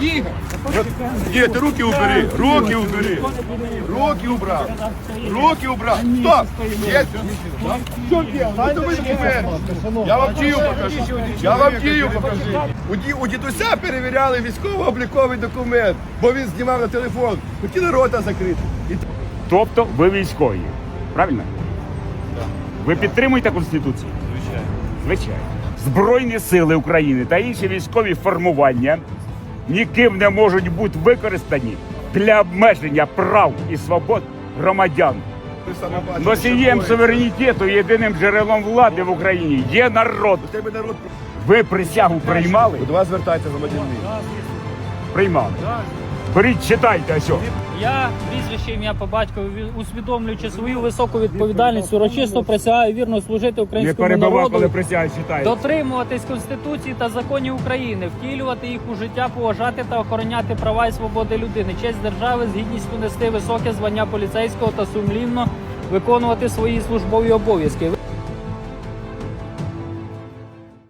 Ігор, Ні, ти руки убери, руки убери. Руки убрав. Руки убрав. Стоп! Є? Що делать? Ну. Я вам дію покажу. Я вам дію покажу. У, дідуся перевіряли військово-обліковий документ, бо він знімав на телефон. Хотіли рота закрити. Тобто ви військові. Правильно? Ви підтримуєте Конституцію? Звичайно. Звичайно. Збройні сили України та інші військові формування ніким не можуть бути використані для обмеження прав і свобод громадян. Носієм суверенітету, єдиним джерелом влади в Україні є народ. Народ Ви присягу приймали? до вас звертається громадянин. Приймали. Беріть, читайте ось. о. Я прізвище ім'я по батькові усвідомлюючи свою високу відповідальність, урочисто присягаю вірно служити Не українському перебивав, коли народу, дотримуватись конституції та законів України, втілювати їх у життя, поважати та охороняти права і свободи людини, честь держави, з гідністю нести високе звання поліцейського та сумлінно виконувати свої службові обов'язки.